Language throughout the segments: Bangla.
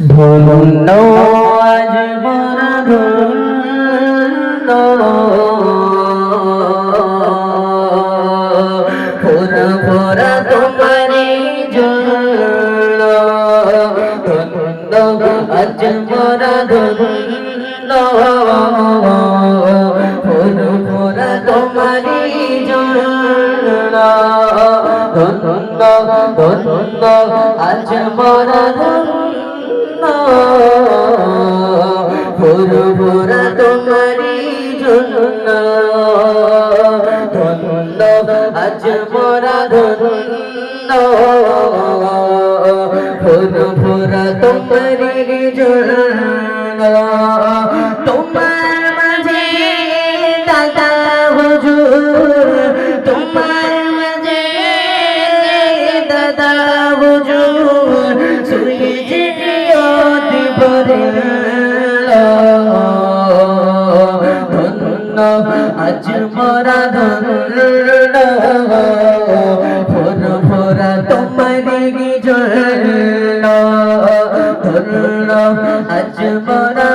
ধন্য আজ বড় ধন্য ফোরা ফোরা তোমারি জন্য ধন্য আজ বড় ধন্য ভোর ভোর তোমারি জন্য। ধন্য আজ মোরা ধন্য। তোমারি জন্য। তোমার আজ মোরা ভোর ভোর তোমারি জন্য ধন্য আজ মোরা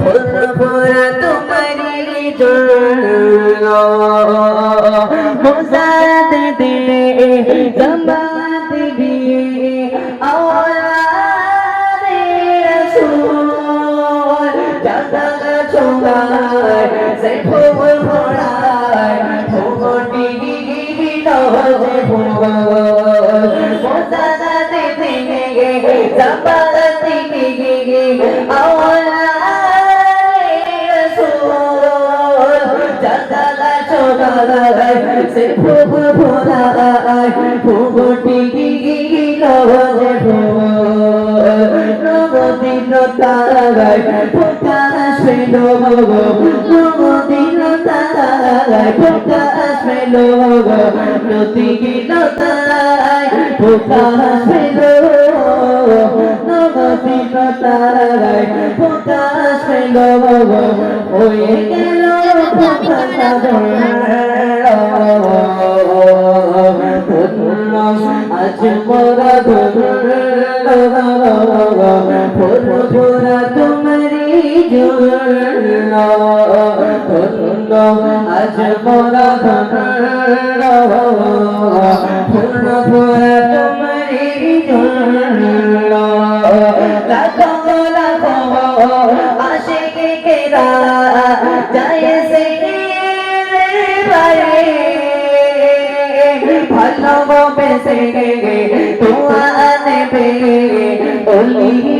ভোর ভোর তোমারি জন্য চোগায় সে ফুল ভরায় ফুটি নজে ফুল মোজাদ দে জমাত দিয়ে আওলাদে রাসূল জাগা চোগায় সে ফুল ভরায় ফুটি নজে ফুল নবদিন তারায় প্রকাশ প্রকাশ পেল নদীন তারায় প্রকাশ পেল নবদিন তারায় প্রকাশ পেল হয়ে গেল আজ মোরা জন্য আজ মোরা ধরা তোমারি জন্য লাখো লাখো যায় সে বারে ভালোবেসে তোমারে পে অলি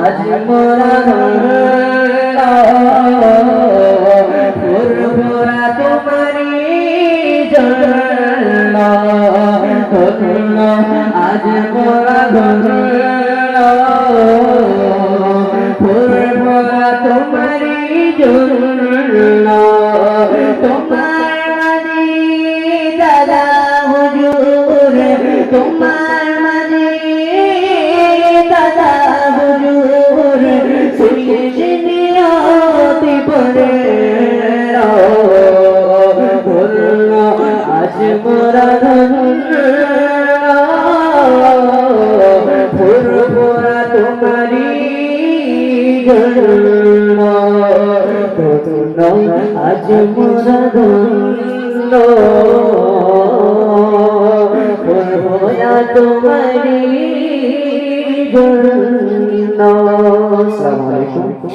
আজ মোরা ফুরফুরা তোমারি আজ মোরা ফুরফুরা তোমারি জন্য তোমার তোমার মাঝে দাদা হুজুর শুয়ে জিনিয়তি পরে আজ মোরা ফুরফুরা তোমারি আজ মোরা ধন্য তোমারি জন্য আসসালামু আলাইকুম।